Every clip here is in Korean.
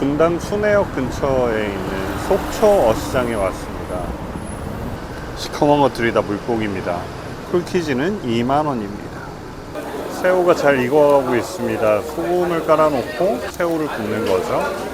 분당 순회역 근처에 있는 속초 어시장에 왔습니다. 시커먼 것들이 다 물고기입니다. 쿨키즈는 2만원입니다. 새우가 잘 익어가고 있습니다. 소금을 깔아놓고 새우를 굽는 거죠.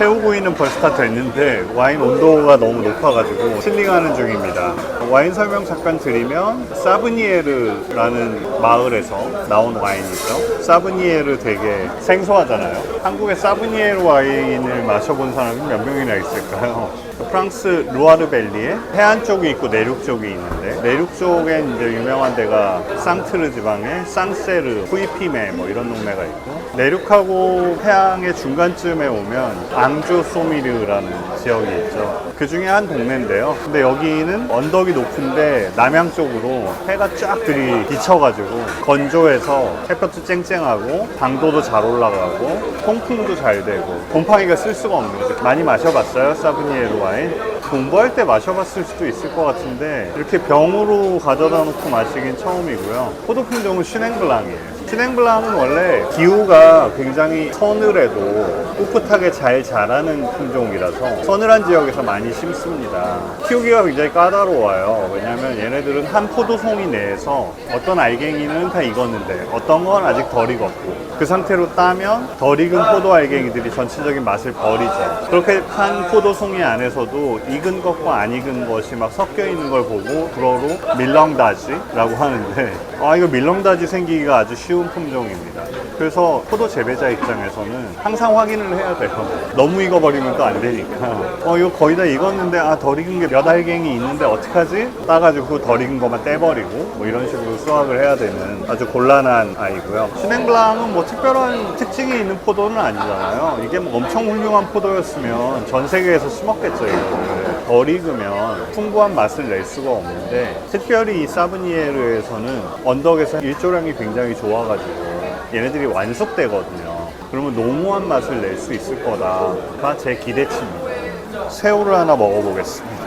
새우구이는 벌써 다 됐는데 와인 온도가 너무 높아가지고 칠링하는 중입니다. 와인 설명 잠깐 드리면 사브니에르라는 마을에서 나온 와인이죠. 사브니에르 되게 생소하잖아요. 한국에 사브니에르 와인을 마셔본 사람이 몇 명이나 있을까요? 프랑스 루아르밸리에 해안 쪽이 있고 내륙 쪽이 있는데 내륙 쪽엔 이제 유명한 데가 상트르 지방의 상세르, 후이피메 뭐 이런 동네가 있고 내륙하고 해양의 중간쯤에 오면 앙주 소미르라는 지역이 있죠. 그 중에 한 동네인데요. 근데 여기는 언덕이 높은데 남양 쪽으로 해가 쫙 들이 비쳐가지고 건조해서 햇볕도 쨍쨍하고 당도도 잘 올라가고 통풍도 잘 되고 곰팡이가 쓸 수가 없는 거죠. 많이 마셔봤어요? 사브니에르 와 인? 공부할 때 마셔봤을 수도 있을 것 같은데 이렇게 병으로 가져다 놓고 마시긴 처음이고요. 포도 품종은 슈냉블랑이에요. 슈냉블랑은 원래 기후가 굉장히 서늘해도 꿋꿋하게 잘 자라는 품종이라서 서늘한 지역에서 많이 심습니다. 키우기가 굉장히 까다로워요. 왜냐하면 얘네들은 한 포도송이 내에서 어떤 알갱이는 다 익었는데 어떤 건 아직 덜 익었고 그 상태로 따면 덜 익은 포도 알갱이들이 전체적인 맛을 버리죠. 그렇게 한 포도송이 안에서도 익은 것과 안 익은 것이 막 섞여 있는 걸 보고 불어로 밀렁다지라고 하는데 아 이거 밀렁다지 생기기가 아주 쉬운 품종입니다. 그래서 포도 재배자 입장에서는 항상 확인을 해야 돼요. 너무 익어버리면 또 안 되니까. 어 이거 거의 다 익었는데 아 덜 익은 게 몇 알갱이 있는데 어떡하지? 따가지고 덜 익은 것만 떼버리고 뭐 이런 식으로 수확을 해야 되는 아주 곤란한 아이고요. 슈냉블랑은 뭐 특별한 특징이 있는 포도는 아니잖아요. 이게 뭐 엄청 훌륭한 포도였으면 전 세계에서 심었겠죠 이거를. 덜 익으면 풍부한 맛을 낼 수가 없는데 특별히 이 사브니에르에서는 언덕에서 일조량이 굉장히 좋아가지고 얘네들이 완숙되거든요. 그러면濃무한 맛을 낼 수 있을 거다가 제 기대치입니다. 새우를 하나 먹어보겠습니다.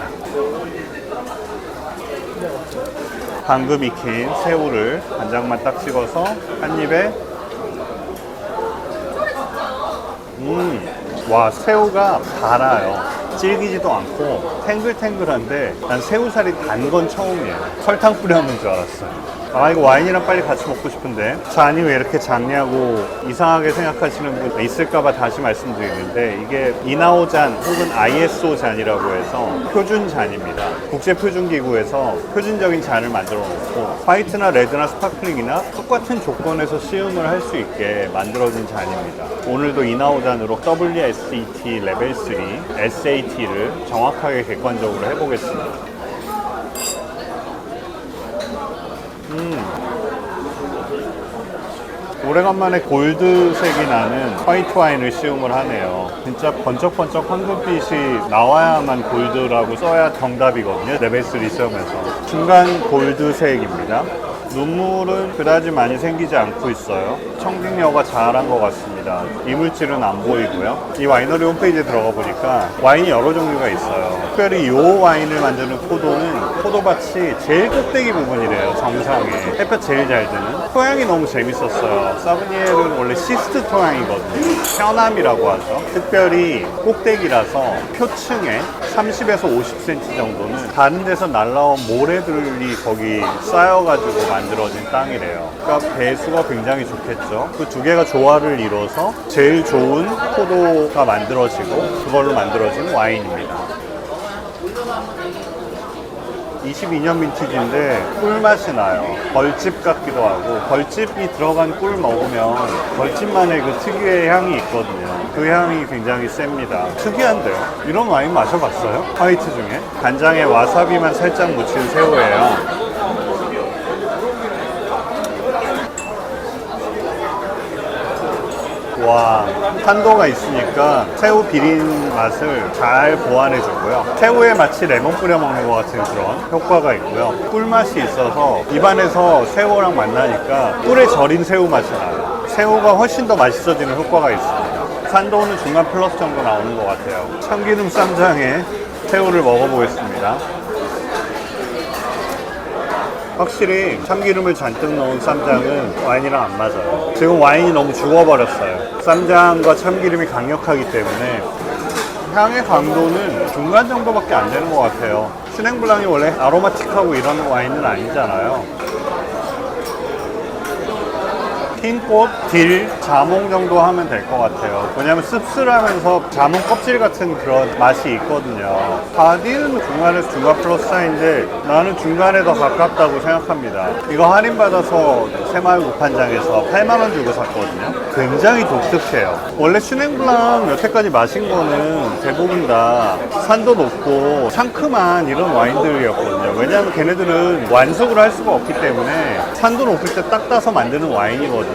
방금 익힌 새우를 간장만 딱 찍어서 한 입에 음, 와 새우가 달아요. 질기지도 않고 탱글탱글한데 난 새우살이 단 건 처음이에요. 설탕 뿌렸는 줄 알았어요. 아 이거 와인이랑 빨리 같이 먹고 싶은데 잔이 왜 이렇게 작냐고 이상하게 생각하시는 분 있을까봐 다시 말씀드리는데 이게 이나오 잔 혹은 ISO 잔이라고 해서 표준 잔입니다. 국제 표준 기구에서 표준적인 잔을 만들어 놓고 화이트나 레드나 스파클링이나 똑같은 조건에서 시음을 할 수 있게 만들어진 잔입니다. 오늘도 이나오 잔으로 WSET 레벨 3 SAT를 정확하게 객관적으로 해보겠습니다. 오래간만에 골드색이 나는 화이트 와인을 시음을 하네요. 진짜 번쩍번쩍 황금빛이 나와야만 골드라고 써야 정답이거든요. 레벨3 시험에서. 중간 골드색입니다. 눈물은 그다지 많이 생기지 않고 있어요. 청진력가 잘한 것 같습니다. 이물질은 안 보이고요. 이 와이너리 홈페이지에 들어가 보니까 와인이 여러 종류가 있어요. 특별히 이 와인을 만드는 포도는 포도밭이 제일 꼭대기 부분이래요. 정상에. 햇볕 제일 잘 드는. 토양이 너무 재밌었어요. 사브니엘은 원래 시스트 토양이거든요. 편암이라고 하죠. 특별히 꼭대기라서 표층에 30에서 50cm 정도는 다른 데서 날라온 모래들이 거기 쌓여가지고 만들어진 땅이래요. 그러니까 배수가 굉장히 좋겠죠. 그 두 개가 조화를 이뤄서 제일 좋은 포도가 만들어지고 그걸로 만들어진 와인입니다. 22년 민티지인데 꿀맛이 나요. 벌집 같기도 하고 벌집이 들어간 꿀 먹으면 벌집만의 그 특유의 향이 있거든요. 그 향이 굉장히 셉니다. 특이한데요. 이런 와인 마셔봤어요? 화이트 중에? 간장에 와사비만 살짝 묻힌 새우예요. 와, 탄도가 있으니까 새우 비린 맛을 잘 보완해 주고요. 새우에 마치 레몬 뿌려 먹는 것 같은 그런 효과가 있고요. 꿀맛이 있어서 입안에서 새우랑 만나니까 꿀에 절인 새우 맛이 나요. 새우가 훨씬 더 맛있어지는 효과가 있습니다. 산도는 중간 플러스 정도 나오는 것 같아요. 참기름 쌈장에 새우를 먹어보겠습니다. 확실히 참기름을 잔뜩 넣은 쌈장은 와인이랑 안 맞아요. 지금 와인이 너무 죽어버렸어요. 쌈장과 참기름이 강력하기 때문에 향의 강도는 중간 정도밖에 안 되는 것 같아요. 슈냉블랑이 원래 아로마틱하고 이런 와인은 아니잖아요. 흰꽃, 딜, 자몽 정도 하면 될 것 같아요. 왜냐면 씁쓸하면서 자몽 껍질 같은 그런 맛이 있거든요. 바디는 중간에서 중간 플러스 사인데 나는 중간에 더 가깝다고 생각합니다. 이거 할인받아서 새마을 무판장에서 8만원 주고 샀거든요. 굉장히 독특해요. 원래 슈냉블랑 여태까지 마신 거는 대부분 다 산도 높고 상큼한 이런 와인들이었거든요. 왜냐하면 걔네들은 완숙을 할 수가 없기 때문에 산도 높을 때 딱 따서 만드는 와인이거든요.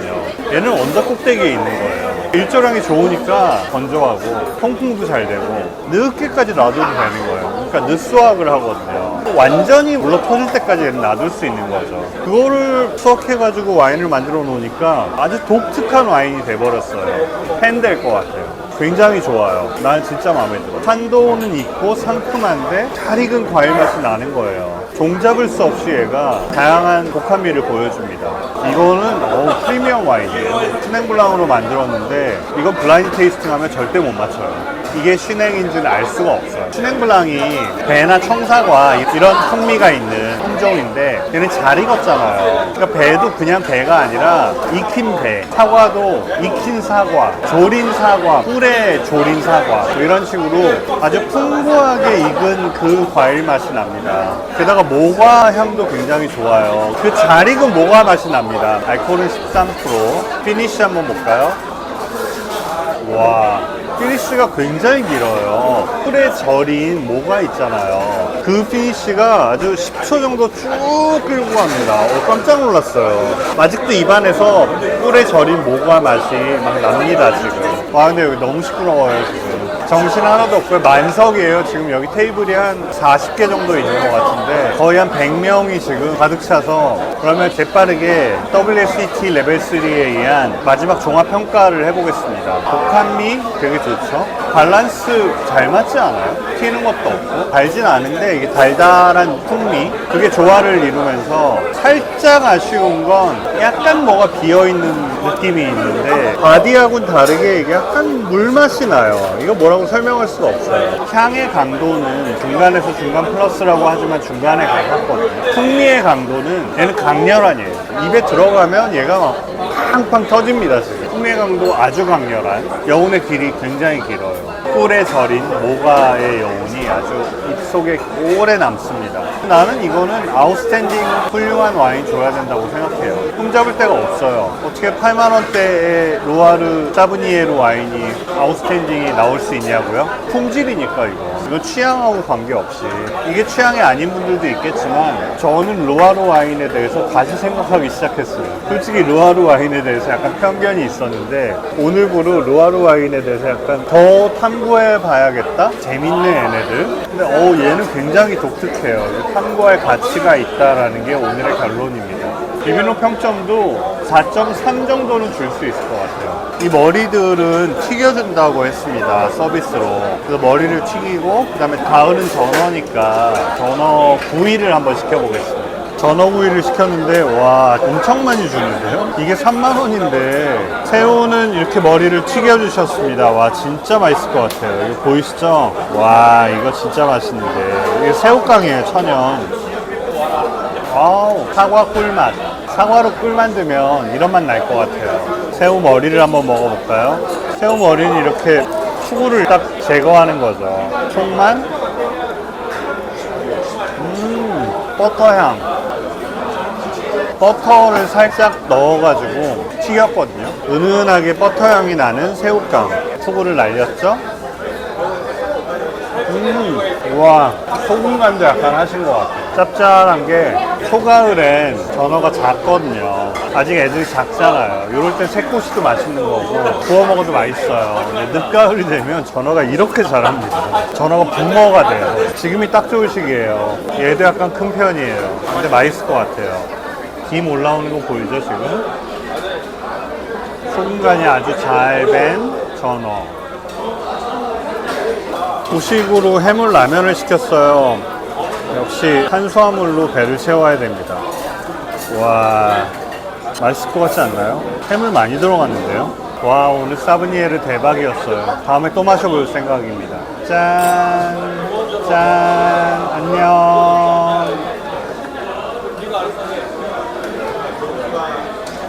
얘는 언덕 꼭대기에 있는 거예요. 일조량이 좋으니까 건조하고 통풍도 잘 되고 늦게까지 놔둬도 되는 거예요. 그러니까 늦수확을 하거든요. 완전히 물러 터질 때까지 놔둘 수 있는 거죠. 그거를 수확해가지고 와인을 만들어 놓으니까 아주 독특한 와인이 돼버렸어요. 팬 될 것 같아요. 굉장히 좋아요. 난 진짜 마음에 들어. 산도는 있고 상큼한데 잘 익은 과일 맛이 나는 거예요. 종잡을 수 없이 얘가 다양한 독한미를 보여줍니다. 이거는 너무 프리미엄 와인이에요. 스냉블랑으로 만들었는데 이건 블라인드 테이스팅 하면 절대 못 맞춰요. 이게 슈냉인지는 알 수가 없어요. 슈냉블랑이 배나 청사과 이런 풍미가 있는 품종인데 얘는 잘 익었잖아요. 그러니까 배도 그냥 배가 아니라 익힌 배, 사과도 익힌 사과, 조린 사과, 꿀에 조린 사과 뭐 이런 식으로 아주 풍부하게 익은 그 과일 맛이 납니다. 게다가 모과 향도 굉장히 좋아요. 그 잘 익은 모과 맛이 납니다. 알코올은 13%. 피니쉬 한번 볼까요? 와, 피니쉬가 굉장히 길어요. 꿀에 절인 모가 있잖아요. 그 피니쉬가 아주 10초 정도 쭉 끌고 갑니다. 어, 깜짝 놀랐어요. 아직도 입안에서 꿀에 절인 모가 맛이 막 납니다, 지금. 와, 근데 여기 너무 시끄러워요, 지금. 정신 하나도 없고요. 만석이에요. 지금 여기 테이블이 한 40개 정도 있는 것 같은데 거의 한 100명이 지금 가득 차서 그러면 재빠르게 WSET 레벨 3에 의한 마지막 종합 평가를 해보겠습니다. 독한미 되게 좋죠. 밸런스 잘 맞지 않아요? 튀는 것도 없고 달진 않은데 이게 달달한 풍미 그게 조화를 이루면서 살짝 아쉬운 건 약간 뭐가 비어있는 느낌이 있는데 바디하고는 다르게 이게 약간 물맛이 나요. 이거 뭐라고 설명할 수가 없어요. 향의 강도는 중간에서 중간 플러스라고 하지만 중간에 가깝거든요. 풍미의 강도는 얘는 강렬한이에요. 입에 들어가면 얘가 막 팡팡 터집니다 지금. 풍미의 강도 아주 강렬한 여운의 길이 굉장히 길어요. 꿀에 절인 모가의 여운이 아주 입속에 오래 남습니다. 나는 이거는 아웃스탠딩 훌륭한 와인 줘야 된다고 생각해요. 흠잡을 데가 없어요. 어떻게 8만 원대의 로아르 사브니에르 와인이 아웃스탠딩이 나올 수 있냐고요? 품질이니까 이거. 이거 취향하고 관계없이 이게 취향이 아닌 분들도 있겠지만 저는 로아르 와인에 대해서 다시 생각하기 시작했어요. 솔직히 로아르 와인에 대해서 약간 편견이 있었는데 오늘부로 로아르 와인에 대해서 약간 더 탐 구해 봐야겠다. 재밌네 얘네들. 근데 어 얘는 굉장히 독특해요. 탐구할 가치가 있다라는 게 오늘의 결론입니다. 비비노 평점도 4.3 정도는 줄 수 있을 것 같아요. 이 머리들은 튀겨준다고 했습니다. 서비스로. 그래서 머리를 튀기고, 그 다음에 가을은 전어니까 전어 구이를 한번 시켜보겠습니다. 전어 구이를 시켰는데, 와, 엄청 많이 주는데요? 이게 3만원인데, 새우는 이렇게 머리를 튀겨주셨습니다. 와, 진짜 맛있을 것 같아요. 이거 보이시죠? 와, 이거 진짜 맛있는데. 이게 새우깡이에요, 천연. 아우 사과 꿀맛 사과로 꿀 만들면 이런 맛 날 것 같아요 새우 머리를 한번 먹어볼까요? 새우 머리는 이렇게 수구를 딱 제거하는 거죠 총만 음 버터향 버터를 살짝 넣어가지고 튀겼거든요 은은하게 버터향이 나는 새우깡 수구를 날렸죠 음, 와, 소금 간도 약간 하신 것 같아요. 짭짤한 게 초가을엔 전어가 작거든요. 아직 애들이 작잖아요. 이럴 땐 새꼬시도 맛있는 거고 구워 먹어도 맛있어요. 근데 늦가을이 되면 전어가 이렇게 자랍니다. 전어가 붕어가 돼요. 지금이 딱 좋을 시기예요. 얘도 약간 큰 편이에요. 근데 맛있을 것 같아요. 김 올라오는 거 보이죠 지금? 소금 간이 아주 잘 밴 전어. 후식으로 해물 라면을 시켰어요. 역시 탄수화물로 배를 채워야 됩니다. 와, 맛있을 것 같지 않나요? 햄을 많이 들어갔는데요? 와, 오늘 사브니에르 대박이었어요. 다음에 또 마셔볼 생각입니다. 짠, 짠, 안녕.